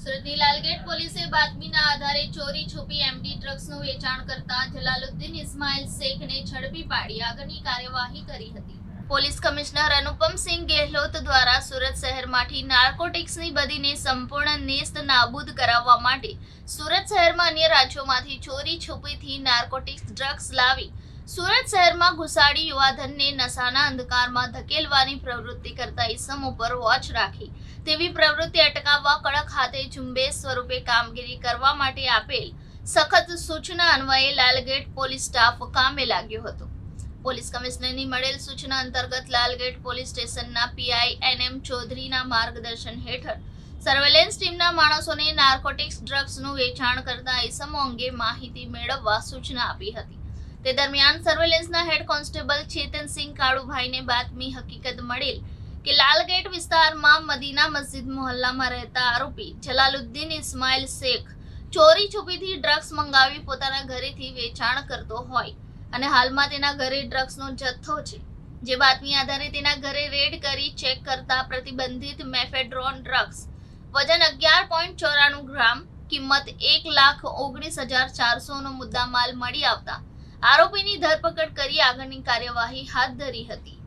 સુરતની લાલગેટ પોલીસે બાતમીના આધારે ચોરી છુપી એમડી ડ્રગ્સનું વેચાણ કરતા જલાલુદ્દીન ઇસ્માઇલ શેખને ઝડપી પાડી આગળની કાર્યવાહી કરી હતી. પોલીસ કમિશનર અનુપમસિંહ ગેહલોત દ્વારા સુરત શહેરમાંથી નાર્કોટિક્સની બદીને સંપૂર્ણ નેસ્ત નાબૂદ કરાવવા માટે સુરત શહેરમાં અન્ય રાજ્યોમાંથી ચોરી છુપીથી નાર્કોટિક્સ ડ્રગ્સ લાવી સુરત શહેરમાં ઘુસાડી યુવાધનને નશાના અંધકારમાં ધકેલવાની પ્રવૃત્તિ કરતા ઇસમો પર વોચ રાખી. તેવી પ્રવૃત્તિ અટકાવવા કડક હાથે ઝુંબેશ સ્વરૂપે કામગીરી કરવા માટે આપેલ સખત સૂચના અન્વયે લાલગેટ પોલીસ સ્ટાફ કામે લાગ્યો હતો. પોલીસ કમિશનરની મળેલ સૂચના અંતર્ગત લાલગેટ પોલીસ સ્ટેશનના પીઆઈ એન એમ ચૌધરીના માર્ગદર્શન હેઠળ સર્વેલન્સ ટીમના માણસોને નાર્કોટિક્સ ડ્રગ્સનું વેચાણ કરતા ઇસમો અંગે માહિતી મેળવવા સૂચના આપી હતી. તે દરમિયાન સર્વેલન્સના હેડ કોન્સ્ટેબલ ચેતનસિંહ કાળુભાઈને બાતમી હકીકત મળેલ કે લાલગેટ વિસ્તારમાં મદીના મસ્જિદ મોહલ્લામાં રહેતા આરોપી જલાલુદ્દીન ઇસ્માઇલ શેખ ચોરી છુપીથી ડ્રગ્સ મંગાવી પોતાના ઘરેથી વેચાણ કરતો હોય અને હાલમાં તેના ઘરે ડ્રગ્સનો જથ્થો છે. જે બાતમી આધારે તેના ઘરે રેડ કરી ચેક કરતા પ્રતિબંધિત મેફેડ્રોન ડ્રગ્સ વજન અગિયાર પોઈન્ટ ચોરાણું ગ્રામ કિંમત એક લાખ ઓગણીસ હજાર ચારસોનો મુદ્દામાલ મળી આવતા આરોપીની ધરપકડ કરી આગળની કાર્યવાહી હાથ ધરી હતી.